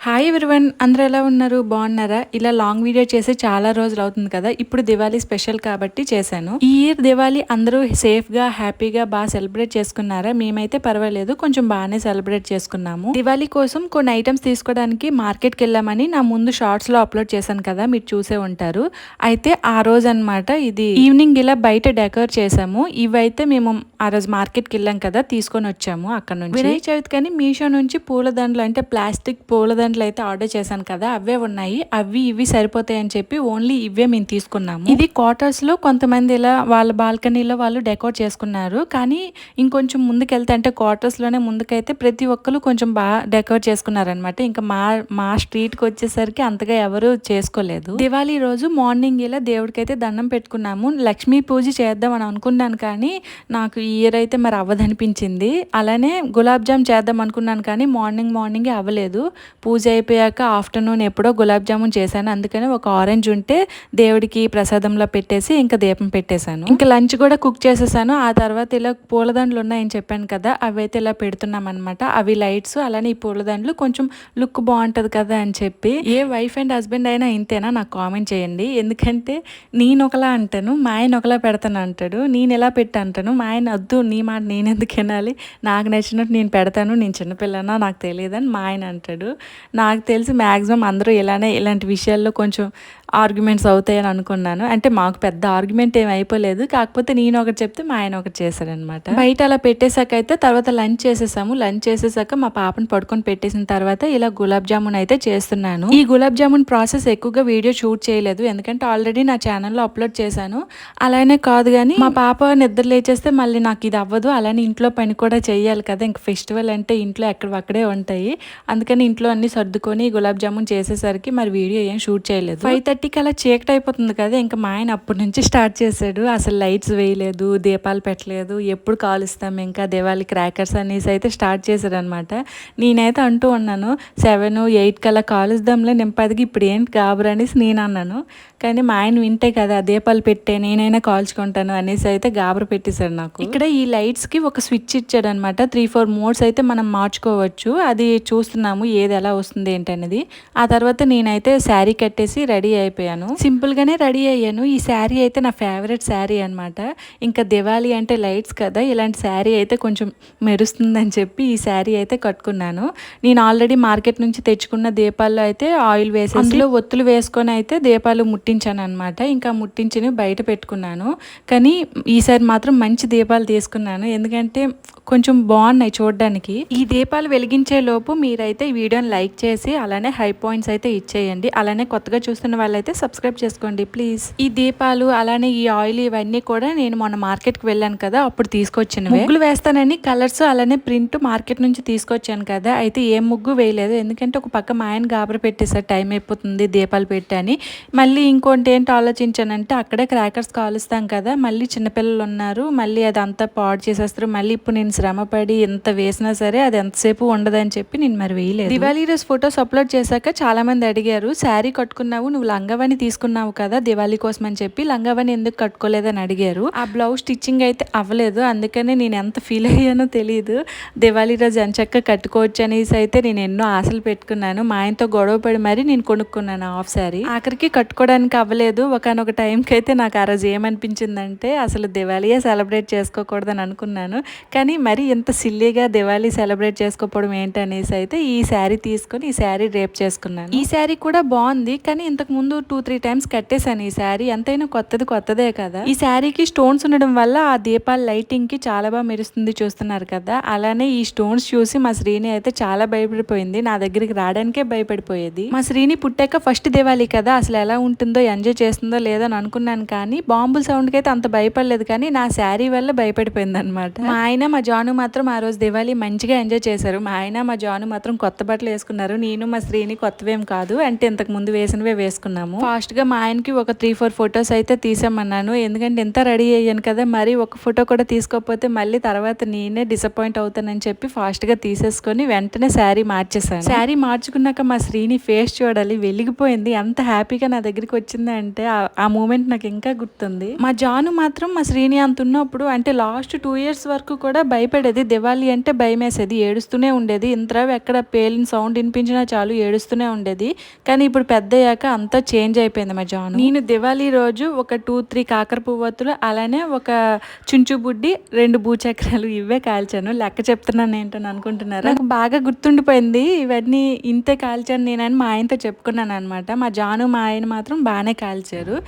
Hi everyone అందరూ ఎలా ఉన్నారు? బాగున్నారా? ఇలా లాంగ్ వీడియో చేసి చాలా రోజులు అవుతుంది కదా ఇప్పుడు దివాళీ స్పెషల్ కాబట్టి చేశాను. ఈ ఇయర్ దివాళీ అందరూ సేఫ్గా హ్యాపీగా బాగా సెలబ్రేట్ చేసుకున్నారా? మేమైతే పర్వాలేదు కొంచెం బాగానే సెలబ్రేట్ చేసుకున్నాము. దివాళీ కోసం కొన్ని ఐటమ్స్ తీసుకోవడానికి మార్కెట్కి వెళ్ళామని నా ముందు షార్ట్స్లో అప్లోడ్ చేశాను కదా మీరు చూసే ఉంటారు. అయితే ఆ రోజు అన్నమాట ఇది ఈవినింగ్ ఇలా బయట డెకరేట్ చేసాము ఇవైతే మేము ఆ రోజు మార్కెట్కి వెళ్ళాం కదా తీసుకొని వచ్చాము అక్కడ నుంచి. వినాయక చవితి కానీ మీషో నుంచి పూలదండలు అంటే ప్లాస్టిక్ పూలదండ పూలదండలు అయితే ఆర్డర్ చేశాను కదా అవే ఉన్నాయి. అవి ఇవి సరిపోతాయి అని చెప్పి ఓన్లీ ఇవే మేము తీసుకున్నాము. ఇది క్వార్టర్స్లో కొంతమంది ఇలా వాళ్ళ బాల్కనీలో వాళ్ళు డెకోరేట్ చేసుకున్నారు. కానీ ఇంకొంచెం ముందుకెళ్తే అంటే క్వార్టర్స్లోనే ముందుకైతే ప్రతి ఒక్కరు కొంచెం బాగా డెకోరేట్ చేసుకున్నారనమాట ఇంకా మా మా స్ట్రీట్కి వచ్చేసరికి అంతగా ఎవరు చేసుకోలేదు. దివాళీ రోజు మార్నింగ్ ఇలా దేవుడికైతే దండం పెట్టుకున్నాము. లక్ష్మీ పూజ చేద్దాం అని అనుకున్నాను కానీ నాకు ఈ ఇయర్ అయితే మరి అవ్వదనిపించింది. అలానే గులాబ్ జామ్ చేద్దాం అనుకున్నాను కానీ మార్నింగ్ మార్నింగే అవ్వలేదు. పూజ అయిపోయాక ఆఫ్టర్నూన్ ఎప్పుడో గులాబ్ జామున్ చేశాను. అందుకని ఒక ఆరెంజ్ ఉంటే దేవుడికి ప్రసాదంలో పెట్టేసి ఇంకా దీపం పెట్టేశాను. ఇంకా లంచ్ కూడా కుక్ చేసేసాను. ఆ తర్వాత ఇలా పూలదండలు ఉన్నాయని చెప్పాను కదా అవి అయితే ఇలా పెడుతున్నాం అనమాట అవి లైట్స్ అలానే ఈ పూలదండలు కొంచెం లుక్ బాగుంటుంది కదా అని చెప్పి ఏ వైఫ్ అండ్ హస్బెండ్ అయినా ఇంతేనా నాకు కామెంట్ చేయండి. ఎందుకంటే నేను ఒకలా అంటాను మా ఆయన ఒకలా పెడతాను అంటాడు. నేను ఎలా పెట్టి అంటాను మా ఆయన వద్దు నీ మాట నేను ఎందుకు వినాలి? నాకు నచ్చినట్టు నేను పెడతాను నేను చిన్నపిల్లనా నాకు తెలియదని మా ఆయన అంటాడు. నాకు తెలిసి మ్యాక్సిమం అందరూ ఇలానే ఇలాంటి విషయాల్లో కొంచెం ఆర్గ్యుమెంట్స్ అవుతాయని అనుకున్నాను. అంటే మాకు పెద్ద ఆర్గ్యుమెంట్ ఏం అయిపోలేదు. కాకపోతే నేను ఒకటి చెప్తే మా ఆయన ఒకటి చేశారనమాట బయట అలా పెట్టేశాక అయితే తర్వాత లంచ్ చేసేసాము. లంచ్ చేసేసాక మా పాపను పడుకొని పెట్టేసిన తర్వాత ఇలా గులాబ్ జామున్ అయితే చేస్తున్నాను. ఈ గులాబ్ జామున్ ప్రాసెస్ ఎక్కువగా వీడియో షూట్ చేయలేదు. ఎందుకంటే ఆల్రెడీ నా ఛానల్లో అప్లోడ్ చేశాను. అలానే కాదు కానీ మా పాప నిద్ర లేచేస్తే మళ్ళీ నాకు ఇది అవ్వదు. అలానే ఇంట్లో పని కూడా చేయాలి కదా. ఇంక ఫెస్టివల్ అంటే ఇంట్లో ఎక్కడ అక్కడే ఉంటాయి. అందుకని ఇంట్లో అన్ని సర్దుకొని గులాబ్ జామున్ చేసేసరికి మరి వీడియో ఏం షూట్ చేయలేదు. ఫైవ్ థర్టీకి అలా చీకటి అయిపోతుంది కదా ఇంకా మా ఆయన అప్పటి నుంచి స్టార్ట్ చేశాడు. అసలు లైట్స్ వేయలేదు దీపాలు పెట్టలేదు ఎప్పుడు కాలుస్తాం ఇంకా దివాళి క్రాకర్స్ అనేసి అయితే స్టార్ట్ చేశారనమాట అనమాట నేనైతే అంటూ ఉన్నాను సెవెన్ ఎయిట్ కల్లా కాలుస్తాంలే నింపదికి ఇప్పుడు ఏంటి కాబరు అనేసి నేను అన్నాను. కానీ మా ఆయన వింటే కదా దీపాలు పెట్టే నేనైనా కాల్చుకుంటాను అనేసి అయితే గాబర పెట్టేశాడు నాకు. ఇక్కడ ఈ లైట్స్కి ఒక స్విచ్ ఇచ్చాడు అనమాట త్రీ ఫోర్ మోడ్స్ అయితే మనం మార్చుకోవచ్చు. అది చూస్తున్నాము ఏది ఎలా వస్తుంది ఏంటనేది. ఆ తర్వాత నేనైతే శారీ కట్టేసి రెడీ అయిపోయాను. సింపుల్ గానే రెడీ అయ్యాను. ఈ శారీ అయితే నా ఫేవరెట్ శారీ అనమాట ఇంకా దివాళీ అంటే లైట్స్ కదా ఇలాంటి శారీ అయితే కొంచెం మెరుస్తుందని చెప్పి ఈ శారీ అయితే కట్టుకున్నాను. నేను ఆల్రెడీ మార్కెట్ నుంచి తెచ్చుకున్న దీపాల్లో అయితే ఆయిల్ వేసి అందులో ఒత్తులు వేసుకొని అయితే దీపాలు ముట్టించాను అనమాట ఇంకా ముట్టించి బయట పెట్టుకున్నాను. కానీ ఈసారి మాత్రం మంచి దీపాలు తీసుకున్నాను. ఎందుకంటే కొంచెం బాగున్నాయి చూడడానికి. ఈ దీపాలు వెలిగించే లోపు మీరైతే ఈ వీడియోని లైక్ చేసి అలానే హై పాయింట్స్ అయితే ఇచ్చేయండి. అలానే కొత్తగా చూస్తున్న వాళ్ళైతే సబ్స్క్రైబ్ చేసుకోండి ప్లీజ్ ఈ దీపాలు అలానే ఈ ఆయిల్ ఇవన్నీ కూడా నేను మొన్న మార్కెట్కి వెళ్ళాను కదా అప్పుడు తీసుకొచ్చినవి. ముగ్గులు వేస్తానని కలర్స్ అలానే ప్రింట్ మార్కెట్ నుంచి తీసుకొచ్చాను కదా అయితే ఏ ముగ్గు వేయలేదు. ఎందుకంటే ఒక పక్క మా ఆయన గాబర పెట్టేసారు టైం అయిపోతుంది దీపాలు పెట్టని మళ్ళీ ఇంకోటి ఏంటో ఆలోచించానంటే అక్కడే క్రాకర్స్ కాలుస్తాం కదా మళ్ళీ చిన్నపిల్లలు ఉన్నారు మళ్ళీ అది అంతా పాడు చేసేస్తారు మళ్ళీ ఇప్పుడు నేను శ్రమపడి ఎంత వేసినా సరే అది ఎంతసేపు ఉండదని చెప్పి నేను మరి వేయలేదు. దివాళీ రోజు ఫొటోస్ అప్లోడ్ చేశాక చాలా మంది అడిగారు శారీ కట్టుకున్నావు నువ్వు లంగవని తీసుకున్నావు కదా దివాళీ కోసం అని చెప్పి లంగవని ఎందుకు కట్టుకోలేదని అడిగారు. ఆ బ్లౌజ్ స్టిచ్చింగ్ అయితే అవ్వలేదు. అందుకనే నేను ఎంత ఫీల్ అయ్యానో తెలియదు దివాళీ రోజు ఎంచక్క కట్టుకోవచ్చు అనేసి అయితే నేను ఎన్నో ఆశలు పెట్టుకున్నాను. మా ఆయనతో గొడవ పడి మరీ నేను కొనుక్కున్నాను హాఫ్ శారీ ఆఖరికి కట్టుకోవడానికి అవ్వలేదు. ఒకనొక టైంకి అయితే నాకు ఆ రోజు ఏమనిపించిందంటే అసలు దివాళీయే సెలబ్రేట్ చేసుకోకూడదని అనుకున్నాను. కానీ మరి ఇంత సిల్లీగా దివాళీ సెలబ్రేట్ చేసుకోకపోవడం ఏంటనేసి అయితే ఈ శారీ తీసుకొని ఈ శారీ రేప్ చేసుకున్నాను. ఈ శారీ కూడా బాగుంది. కానీ ఇంతకు ముందు టూ త్రీ టైమ్స్ కట్టేశాను ఈ శారీ. ఎంతైనా కొత్తది కొత్తదే కదా. ఈ శారీకి స్టోన్స్ ఉండడం వల్ల ఆ దీపాల లైటింగ్కి చాలా బాగా మెరుస్తుంది చూస్తున్నారు కదా. అలానే ఈ స్టోన్స్ చూసి మా శ్రీని అయితే చాలా భయపడిపోయింది. నా దగ్గరికి రావడానికే భయపడిపోయేది. మా శ్రీని పుట్టాక ఫస్ట్ దివాళీ కదా. అసలు ఎలా ఉంటుందో ఎంజాయ్ చేస్తుందో లేదో అని అనుకున్నాను కానీ బాంబుల సౌండ్కి అయితే అంత భయపడలేదు కానీ నా శారీ వల్ల భయపడిపోయింది అనమాట మా ఆయన మా జాను మాత్రం ఆ రోజు దివాళీ మంచిగా ఎంజాయ్ చేశారు. మా ఆయన మా జాను మాత్రం కొత్త బట్టలు వేసుకున్నారు. నేను మా శ్రీని కొత్తవేం కాదు. అంటే ఇంతకు ముందు వేసినవే వేసుకున్నాము. తీసుకున్నాము ఫాస్ట్గా మా ఆయనకి ఒక త్రీ ఫోర్ ఫొటోస్ అయితే తీసామన్నాను. ఎందుకంటే ఎంత రెడీ అయ్యాను కదా మరి ఒక ఫోటో కూడా తీసుకోకపోతే మళ్ళీ తర్వాత నేనే డిసప్పాయింట్ అవుతానని చెప్పి ఫాస్ట్గా తీసేసుకొని వెంటనే శారీ మార్చేసాను శారీ మార్చుకున్నాక మా శ్రీని ఫేస్ చూడాలి వెలిగిపోయింది. ఎంత హ్యాపీగా నా దగ్గరికి వచ్చింది అంటే ఆ- మూమెంట్ నాకు ఇంకా గుర్తుంది. మా జాను మాత్రం మా శ్రీని అంత ఉన్నప్పుడు అంటే లాస్ట్ టూ ఇయర్స్ వరకు కూడా భయపడేది. దివాళీ అంటే భయం వేసేది ఏడుస్తూనే ఉండేది. ఇంతరావు ఎక్కడ పేలిన సౌండ్ వినిపించినా చాలు ఏడుస్తూనే ఉండేది. కానీ ఇప్పుడు పెద్దయ్యాక అంతా చేంజ్ అయిపోయింది మా జాను. నేను దివాళీ రోజు ఒక టూ త్రీ కాకర పువ్వొత్తులు అలానే ఒక చుంచు బుడ్డి రెండు భూచక్రాలు ఇవే కాల్చాను. లెక్క చెప్తున్నాను ఏంటని అనుకుంటున్నారు? నాకు బాగా గుర్తుండిపోయింది. ఇవన్నీ ఇంతే కాల్చాను నేనని మా ఆయనతో చెప్పుకున్నాను అనమాట మా జాను మా ఆయన మాత్రం బాగానే కాల్చారు.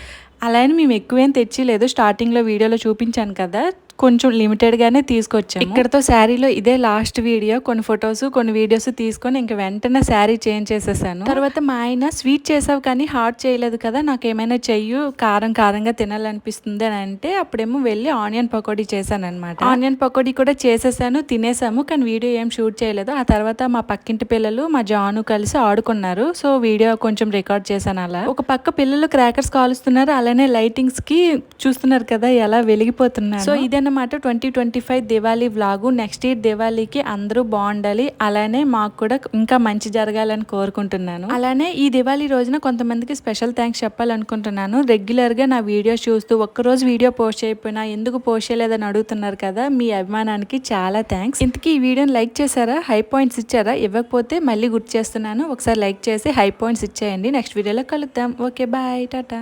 అలానే మేము ఎక్కువేం తెచ్చిలేదు. స్టార్టింగ్లో వీడియోలో చూపించాను కదా. కొంచెం లిమిటెడ్గానే తీసుకొచ్చాము. ఇక్కడతో శారీలో ఇదే లాస్ట్ వీడియో కొన్ని ఫొటోస్ కొన్ని వీడియోస్ తీసుకొని ఇంక వెంటనే శారీ చేంజ్ చేసేసాను. తర్వాత మా ఆయన స్వీట్ చేసావు కానీ హాట్ చేయలేదు కదా నాకు ఏమైనా చెయ్యు కారం కారంగా తినాలనిపిస్తుంది అని అంటే అప్పుడేమో వెళ్ళి ఆనియన్ పకోడీ చేశాను అనమాట ఆనియన్ పకోడీ కూడా చేసేసాను తినేసాము కానీ వీడియో ఏం షూట్ చేయలేదు. ఆ తర్వాత మా పక్కింటి పిల్లలు మా జాను కలిసి ఆడుకున్నారు. సో వీడియో కొంచెం రికార్డ్ చేశాను అలా. ఒక పక్క పిల్లలు క్రాకర్స్ కాలుస్తున్నారు అలానే లైటింగ్స్కి చూస్తున్నారు కదా ఎలా వెలిగిపోతున్నారు. సో ఇదన్నమాట twenty twenty five Diwali vlog. Next year దివాళీకి అందరూ బాగుండాలి. అలానే మాకు కూడా ఇంకా మంచి జరగాలని కోరుకుంటున్నాను. అలానే ఈ దివాళీ రోజున కొంతమందికి స్పెషల్ థ్యాంక్స్ చెప్పాలనుకుంటున్నాను. రెగ్యులర్గా నా వీడియోస్ చూస్తూ ఒక్కరోజు వీడియో పోస్ట్ చేయకపోయినా ఎందుకు పోస్ట్ చేయలేదని అడుగుతున్నారు కదా మీ అభిమానానికి చాలా థ్యాంక్స్ ఇంతకీ ఈ వీడియోని లైక్ చేశారా? హై పాయింట్స్ ఇచ్చారా? ఇవ్వకపోతే మళ్ళీ గుర్తు చేస్తున్నాను. ఒకసారి లైక్ చేసి హై పాయింట్స్ ఇచ్చేయండి. నెక్స్ట్ వీడియోలో కలుద్దాం. Okay bye Tata